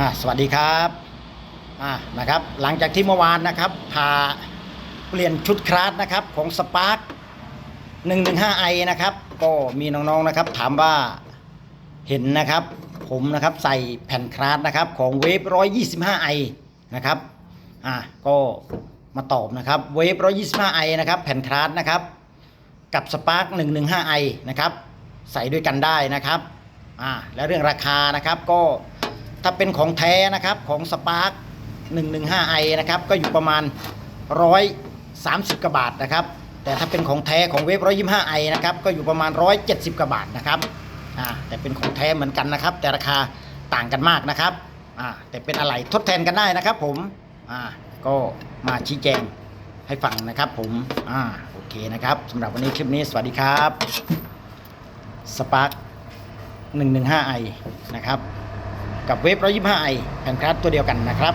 อ่าสวัสดีครับอ่านะครับ หลังจากที่เมื่อวานนะครับพาเปลี่ยนชุดคลาสนะครับของสปาร์ค115 i นะครับ ก็มีน้องๆนะครับ ถามว่าเห็นนะครับ ผมนะครับใส่แผ่นคลาสนะครับของเวฟ125 i นะครับอ่าก็มาตอบนะครับเวฟ125 i นะครับแผ่นคลาสนะครับ กับสปาร์ค115 i นะครับ ใส่ด้วยกันได้นะครับอ่าและเรื่องราคานะครับก็ ถ้าเป็นของแท้นะครับของสปาร์ค115 i นะครับก็อยู่ประมาณ 130กว่าบาทนะครับ แต่ถ้าเป็นของแท้ของเวฟ 125 i นะครับก็อยู่ประมาณ 170กว่าบาทนะครับอ่าแต่เป็นของแท้เหมือนกันนะครับ แต่ราคาต่างกันมากนะครับอ่าแต่เป็นอะไรทดแทนกันได้นะครับ ผมอ่าก็มาชี้แจงให้ฟังนะครับผมอ่าโอเคนะครับสำหรับวันนี้คลิปนี้สวัสดีครับสปาร์ค115 i นะครับ กับเวฟ125 i แผ่นคลาสตัวเดียวกันนะครับ